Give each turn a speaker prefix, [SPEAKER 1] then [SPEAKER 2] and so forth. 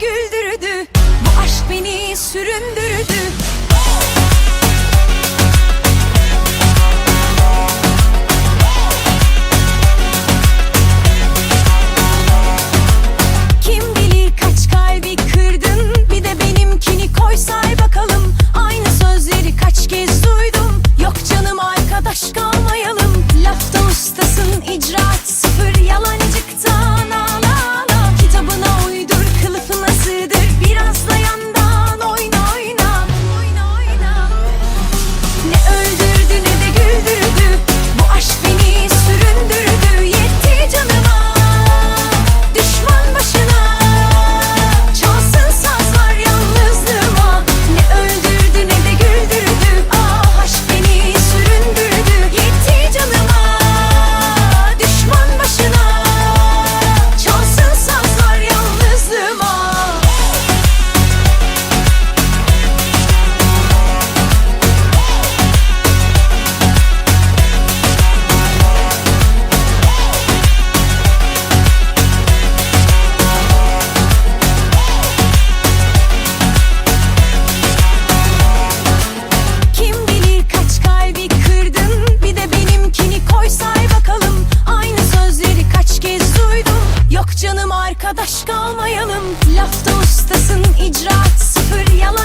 [SPEAKER 1] güldürdü. Bu aşk beni süründürdü. Kim bilir kaç kalbi kırdın? Bir de benimkini koy say bakalım. Aynı sözleri kaç kez duydum. Yok canım arkadaş kalmayalım. Lafta ustasın icraat Yok canım arkadaş kalmayalım. Lafta ustasın icraat sıfır Yalancı